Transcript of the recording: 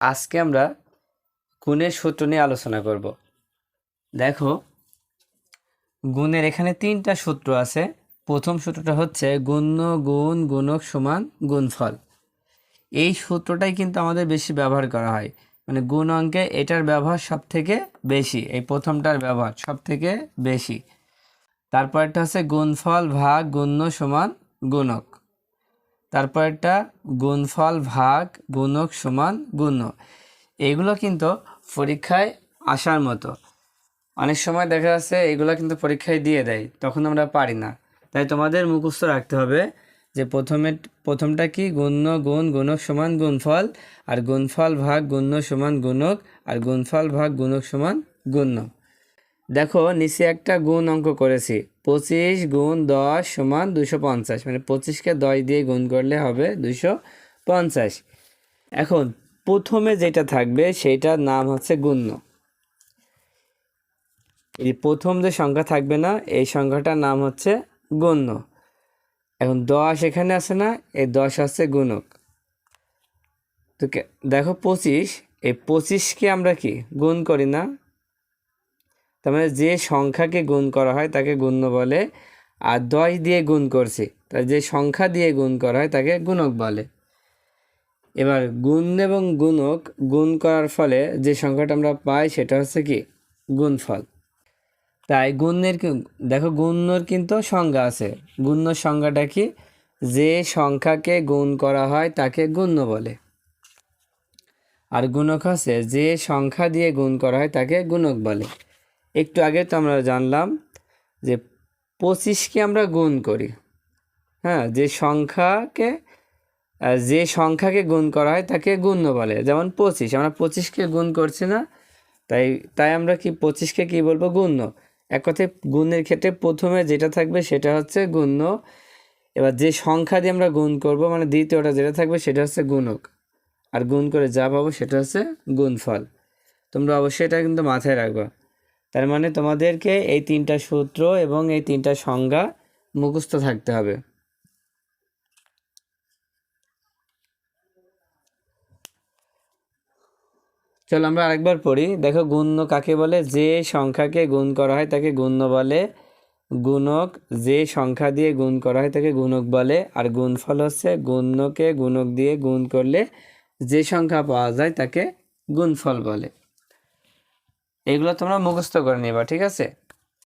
আজকে আমরা গুণের সূত্র নিয়ে আলোচনা করব। দেখো, গুণের এখানে তিনটা সূত্র আছে। প্রথম সূত্রটা হচ্ছে গুণ্য গুণ গুণক সমান গুণফল। এই সূত্রটাই কিন্তু আমাদের বেশি ব্যবহার করা হয়। মানে গুণ অঙ্কে এটার ব্যবহার সব থেকে বেশি, এই প্রথমটার ব্যবহার সব থেকে বেশি তারপরটা হচ্ছে গুণফল ভাগ গুণ্য সমান গুণক। তারপরটা গুণফল ভাগ গুণক সমান গুণ্য। এগুলো কিন্তু পরীক্ষায় আসার মতো। অনেক সময় দেখা যাচ্ছে এগুলো কিন্তু পরীক্ষায় দিয়ে দেয়, তখন আমরা পারি না। তাই তোমাদের মুখস্থ রাখতে হবে যে প্রথমে, প্রথমটা কি? গুণ্য, গুণ, গুণক সমান গুণফল, আর গুণফল ভাগ গুণ্য সমান গুণক, আর গুণফল ভাগ গুণক সমান গুণ্য। দেখো, নিচে একটা গুণ অঙ্ক করেছি। পঁচিশ গুণ দশ সমান দুশো পঞ্চাশ। মানে পঁচিশকে দশ দিয়ে গুণ করলে হবে দুশো পঞ্চাশ। এখন প্রথমে যেটা থাকবে সেইটার নাম হচ্ছে গুণ্য। এই প্রথম যে সংখ্যা থাকবে না, এই সংখ্যাটার নাম হচ্ছে গণ্য। এখন দশ এখানে আছে না, এই দশ হচ্ছে গুণক। তো দেখো পঁচিশ, এই পঁচিশকে আমরা কি? গুণ করি না। তার মানে যে সংখ্যাকে গুণ করা হয় তাকে গুণ্য বলে, আর দশ দিয়ে গুণ করছি তাই যে সংখ্যা দিয়ে গুণ করা হয় তাকে গুণক বলে। এবার গুণ এবং গুণক গুণ করার ফলে যে সংখ্যাটা আমরা পাই সেটা হচ্ছে কি? গুণফল। তাই গুণের দেখো গুণ্যর কিন্তু সংজ্ঞা আছে। গুণ্যর সংজ্ঞাটা কি? যে সংখ্যাকে গুণ করা হয় তাকে গুণ্য বলে। আর গুণক আছে যে সংখ্যা দিয়ে গুণ করা হয় তাকে গুণক বলে। একটু আগে তো আমরা জানলাম যে পঁচিশকে আমরা গুণ করি। হ্যাঁ যে সংখ্যাকে যে সংখ্যাকে গুণ করা হয় তাকে গুণ্য বলে। যেমন পঁচিশ, আমরা পঁচিশকে গুণ করছি না, তাই তাই আমরা কি পঁচিশকে কি বলব? গুণ্য। এক কথায় গুণের ক্ষেত্রে প্রথমে যেটা থাকবে সেটা হচ্ছে গুণ্য। এবার যে সংখ্যা দিয়ে আমরা গুণ করব মানে দ্বিতীয়টা যেটা থাকবে সেটা হচ্ছে গুণক। আর গুণ করে যা পাবো সেটা হচ্ছে গুণফল। তোমরা অবশ্যই এটা কিন্তু মাথায় রাখবা। তার মানে তোমাদেরকে এই তিনটা সূত্র এবং এই তিনটা সংজ্ঞা মুখস্থ থাকতে হবে। চলো আমরা আরেকবার পড়ি। দেখো, গুণ্য কাকে বলে? যে সংখ্যাকে গুণ করা হয় তাকে গুণ্য বলে। গুণক, যে সংখ্যা দিয়ে গুণ করা হয় তাকে গুণক বলে। আর গুণফল হচ্ছে গুণ্যকে গুণক দিয়ে গুণ করলে যে সংখ্যা পাওয়া যায় তাকে গুণফল বলে। এগুলো তোমরা মুখস্থ করে নিবা ঠিক আছে